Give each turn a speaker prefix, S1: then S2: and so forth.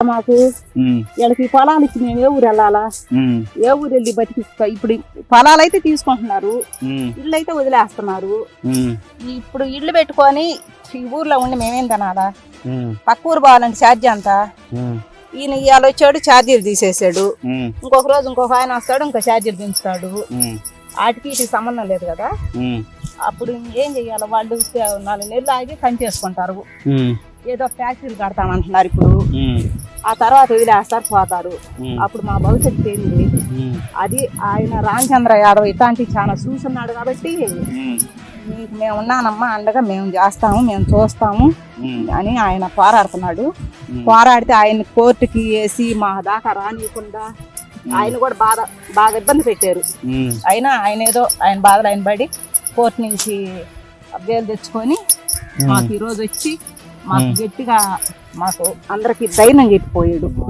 S1: మాకు. వీళ్ళకి ఈ పొలాలు ఇచ్చి మేము ఏ ఊరు వెళ్ళాలా? ఏ ఊరు వెళ్ళి బతికిస్తా? ఇప్పుడు పొలాలు అయితే తీసుకుంటున్నారు. ఇల్లు అయితే వదిలేస్తున్నారు. ఇప్పుడు ఇల్లు పెట్టుకొని ఈ ఊర్లో ఉండి మేమేం తినాలా? పక్క ఊరు పోవాలంటే ఛార్జీ అంత ఈయన ఇవాళ వచ్చాడు ఛార్జీలు తీసేసాడు. ఇంకొక రోజు ఇంకొక ఆయన వస్తాడు ఇంకో ఛార్జీలు పెంచుతాడు
S2: ఉమ్,
S1: వాటికి వీటికి సంబంధం లేదు కదా? అప్పుడు ఏం చెయ్యాలి వాళ్ళు నాలుగు నెలలు ఆగి పని చేసుకుంటారు.
S2: ఉమ్,
S1: ఏదో ఫ్యాక్టరీలు కడతామంటున్నారు ఇప్పుడు. ఆ తర్వాత వదిలేస్తారు పోతారు. అప్పుడు మా భవిష్యత్తు ఏంది? అది ఆయన రామచంద్ర యాదవ్ ఇట్లాంటివి చాలా చూస్తున్నాడు కాబట్టి మీకు మేము ఉన్నానమ్మా అండగా మేము చేస్తాము మేము చూస్తాము అని ఆయన పోరాడుతున్నాడు. పోరాడితే ఆయన కోర్టుకి వేసి మా దాకా రానియకుండా ఆయన కూడా బాధ బాగా ఇబ్బంది పెట్టారు. అయినా ఆయన ఏదో ఆయన బాధలు ఆయన పడి కోర్టు నుంచి బెయిల్ తెచ్చుకొని మాకు ఈరోజు వచ్చి మాకు గట్టిగా మాకు అందరికి ధైర్యం చెప్పిపోయాడు